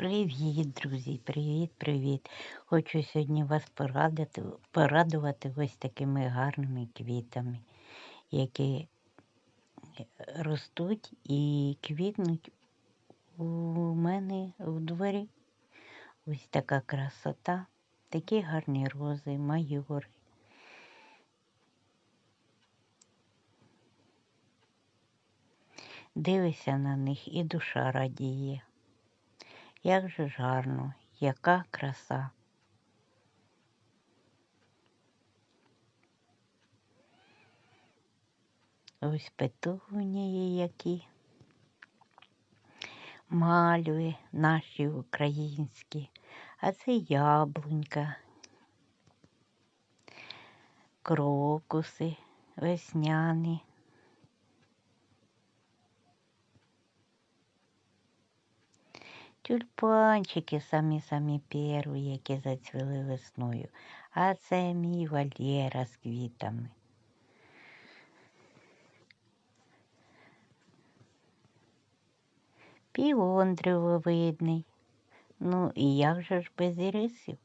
Привіт, друзі! Привіт, привіт! Хочу сьогодні вас порадити, порадувати ось такими гарними квітами, які ростуть і квітнуть у мене в дворі. Ось така красота, такі гарні рози, майори. Дивишся на них і душа радіє. Як же ж гарно, яка краса. Ось петунії які. Мальви наші українські, а це яблунька, крокуси весняні. Тюльпанчики самі-самі перві, які зацвіли весною, а це мій вольєра з квітами. Півон древовидний. Ну і як же ж без ірисів?